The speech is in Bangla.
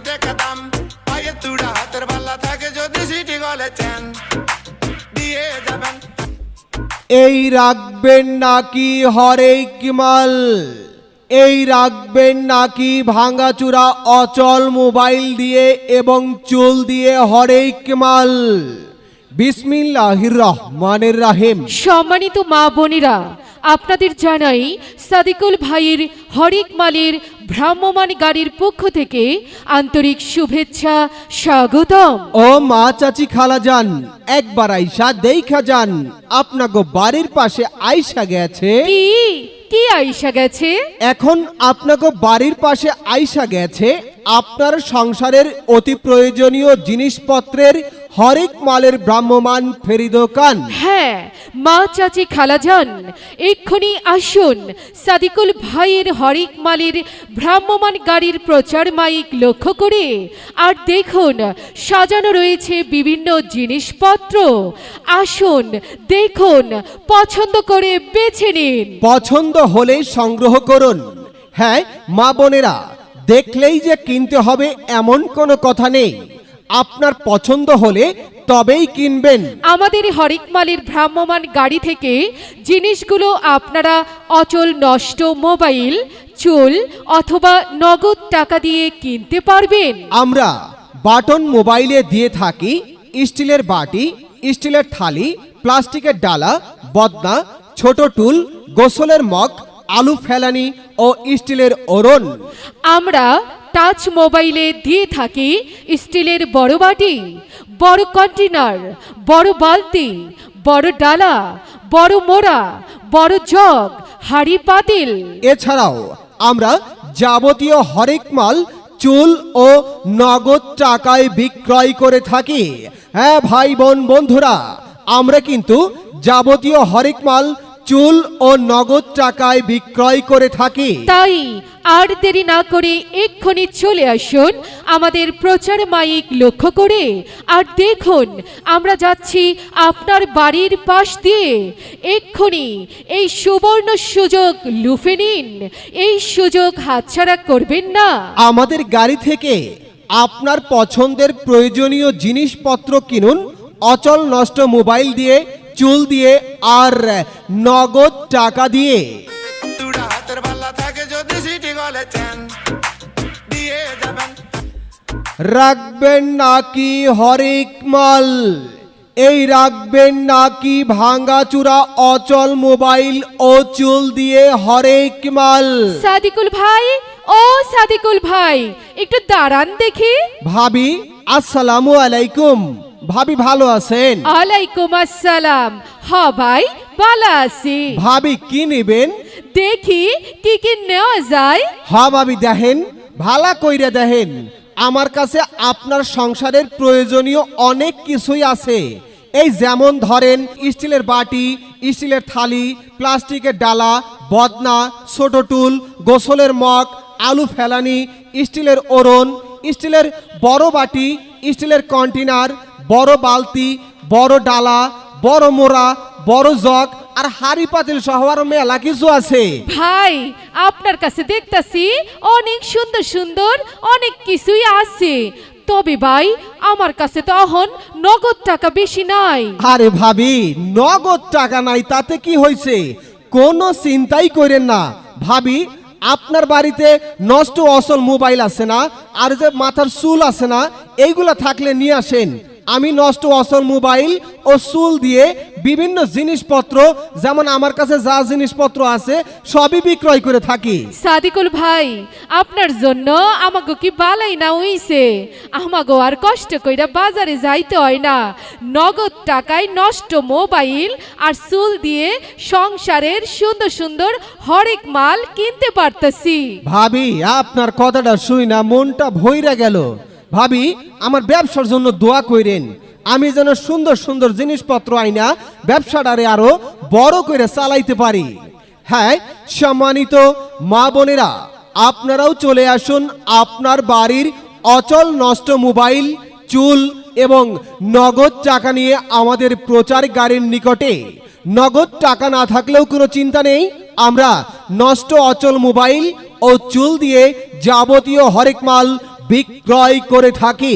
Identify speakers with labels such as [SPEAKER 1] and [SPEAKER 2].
[SPEAKER 1] টাকা দাম। পায়ে তুড়া হাতের পাল্লা থাকে যদি সিটি গলে চেন দিয়ে যাবেন।
[SPEAKER 2] এই রাখবেন নাকি হরে মাল? এই রাখবেন নাকি ভাঙাচুরা অচল মোবাইল দিয়ে এবং চুল দিয়ে হরেক মাল? বিসমিল্লাহির রহমানের রাহিম।
[SPEAKER 3] সম্মানিত মা বোনেরা আপনাদের জানাই সাদিকুল ভাইয়ের হরিক মালের ভ্রাম্যমাণ গাড়ির পক্ষ থেকে আন্তরিক শুভেচ্ছা স্বাগতম।
[SPEAKER 2] ও মা চাচি খালা যান একবার আইসা দেখা যান। আপনাকে বাড়ির পাশে আইসা গেছে।
[SPEAKER 3] কি? কি আইসা গেছে?
[SPEAKER 2] এখন আপনাকে বাড়ির পাশে আইসা গেছে। আপনার সংসারের অতি প্রয়োজনীয় জিনিসপত্রের হরেক মালের ভ্রাম্যমান ফেরি দোকান।
[SPEAKER 3] হ্যাঁ মা চাচি খালাজান এক্ষুনি আসুন। সাদিকুল ভাইয়ের হরেক মালের ভ্রাম্যমাণ গাড়ির প্রচার মাইক লক্ষ্য করে। আর দেখুন সাজানো রয়েছে বিভিন্ন জিনিসপত্র। আসুন দেখুন পছন্দ করে বেছে নিন।
[SPEAKER 2] পছন্দ হলে সংগ্রহ করুন। হ্যাঁ মা বোনেরা দেখলেই যে কিনতে হবে এমন কোনো কথা নেই। আপনার পছন্দ হলে তবেই কিনবেন।
[SPEAKER 3] আমাদের হরিক মালের ভ্রাম্যমাণ গাড়ি থেকে জিনিসগুলো আপনারা অচল নষ্ট মোবাইল চুল অথবা নগদ টাকা দিয়ে কিনতে পারবেন।
[SPEAKER 2] আমরা বাটন মোবাইলে দিয়ে থাকি স্টিলের বাটি স্টিলের থালি প্লাস্টিকের ডালা বদনা ছোট টুল গোসলের মগ আলু ফেলানি ও স্টিলের ওরন
[SPEAKER 3] আমরা টাচ মোবাইলে দিয়ে থাকি স্টিলের বড় বাটি, বড় কন্টেনার বড় বালতি, বড় ডালা, বড় মোড়া, বড় জগ, হাড়ি পাতিল।
[SPEAKER 2] এছাড়াও আমরা যাবতীয় হরেক মাল চুল ও নগদ টাকায় বিক্রয় করে থাকি। হ্যাঁ ভাই বোন বন্ধুরা, আমরা কিন্তু যাবতীয় হরেক মাল চুল ও নগদ টাকায় বিক্রয় করে থাকি।
[SPEAKER 3] তাই আর দেরি না করে এক্ষুনি চলে আসুন আমাদের প্রচার মাইক লক্ষ্য করে। আর দেখুন আমরা যাচ্ছি আপনার বাড়ির পাশ দিয়ে। এক্ষুনি এই সুবর্ণ সুযোগ লুফে নিন। এই সুযোগ হাতছাড়া করবেন না।
[SPEAKER 2] আমাদের গাড়ি থেকে আপনার পছন্দের প্রয়োজনীয় জিনিসপত্র কিনুন অচল নষ্ট মোবাইল দিয়ে চুল দিয়ে আর নগদ টাকা দিয়ে। রাখবেন নাকি হরেক মাল? এই রাখবেন নাকি ভাঙ্গাচুরা অচল মোবাইল ও চুল দিয়ে হরেক মাল?
[SPEAKER 3] সাদিকুল ভাই ও সাদিকুল ভাই একটু দাঁড়ান দেখি।
[SPEAKER 2] ভাবি আসসালামু আলাইকুম। ভাবি ভালো আছেন?
[SPEAKER 3] আলাইকুম আসসালাম। হ ভাই ভালো আছি।
[SPEAKER 2] ভাবি কি নেবেন?
[SPEAKER 3] দেখি কি কি নেওয়া যায়?
[SPEAKER 2] হা ভাবি দেখেন ভালা কইরা দেখেন আমার কাছে আপনার সংসারের প্রয়োজনীয় অনেক কিছুই আছে। এই যেমন ধরেন স্টিলের বাটি স্টিলের থালি প্লাস্টিকের ডালা বদনা ছোট টুল গোসলের মগ আলু ফেলানি স্টিলের ওরন স্টিলের বড় বাটি স্টিলের কন্টেনার বড় বালতি বড় ডালা বড় মোড়া বড় জগ আর হাড়ি পাতিল সহ আরও মেলা কিছু আছে।
[SPEAKER 3] ভাই আপনার কাছে দেখতাছি অনেক সুন্দর সুন্দর অনেক কিছুই আছে। তবে ভাই আমার কাছে তো এখন নগদ টাকা বেশি নাই।
[SPEAKER 2] আরে ভাবি নগদ টাকা নাই তাতে কি হয়েছে? কোনো চিন্তাই করেন না। ভাবি আপনার বাড়িতে নষ্ট অসল মোবাইল আছে না? আর যে মাথার চুল আছে না? এইগুলা থাকলে নিয়ে আসেন। আমি নষ্ট অসল মোবাইল ও চুল দিয়ে বিভিন্ন জিনিসপত্র যেমন আমার কাছে যা জিনিসপত্র আছে সবই বিক্রয় করে থাকি।
[SPEAKER 3] সাদিকুল ভাই আপনার জন্য আমাকে কি বালাই না হইছে? আমাকে আর কষ্ট কইরা বাজারে যাইতে হয় না। নগদ টাকায় নষ্ট মোবাইল আর চুল দিয়ে সংসারের সুন্দর সুন্দর হরেক মাল কিনতে পারতেছি।
[SPEAKER 2] ভাবি আপনার কথাটা শুই না মনটা ভইরা গেল। ভাবি, আমার ব্যবসার জন্য দোয়া কইরেন। আমি যেন সুন্দর সুন্দর জিনিসপত্র আইনা, ব্যবসাটারে আরও বড় করে চালাইতে পারি। হ্যাঁ সম্মানিত মা বোনেরা, আপনারাও চলে আসুন আপনার বাড়ির অচল নষ্ট মোবাইল, চুল এবং নগদ টাকা নিয়ে আমাদের প্রচার গাড়ির নিকটে। নগদ টাকা না থাকলেও কোনো চিন্তা নেই, আমরা নষ্ট অচল মোবাইল ও চুল দিয়ে যাবতীয় হরেক মাল বিক্রয় করে থাকে।